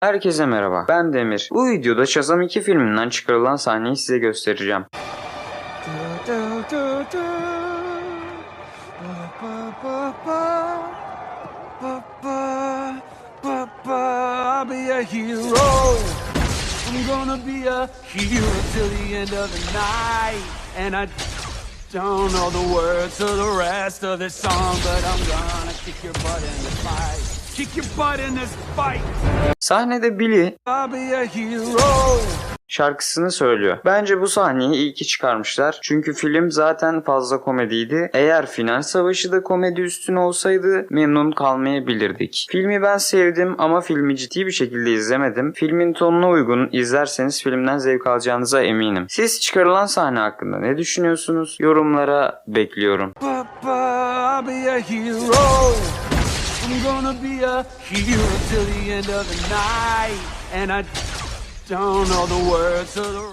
Herkese merhaba, ben Demir. Bu videoda Shazam 2 filminden çıkarılan sahneyi size göstereceğim. The the don't know the words to the rest of this song, but I'm gonna kick your butt in this fight. Kick your butt in this fight. Sahnede Billy I'll be a hero. şarkısını söylüyor. Bence bu sahneyi iyi ki çıkarmışlar. Çünkü film zaten fazla komediydi. Eğer final savaşı da komedi üstüne olsaydı memnun kalmayabilirdik. Filmi ben sevdim ama filmi ciddi bir şekilde izlemedim. Filmin tonuna uygun izlerseniz filmden zevk alacağınıza eminim. Siz çıkarılan sahne hakkında ne düşünüyorsunuz? Yorumlara bekliyorum. Papa, I'll be a hero. I'm gonna be a hero till the end of the night. And I don't know the words to the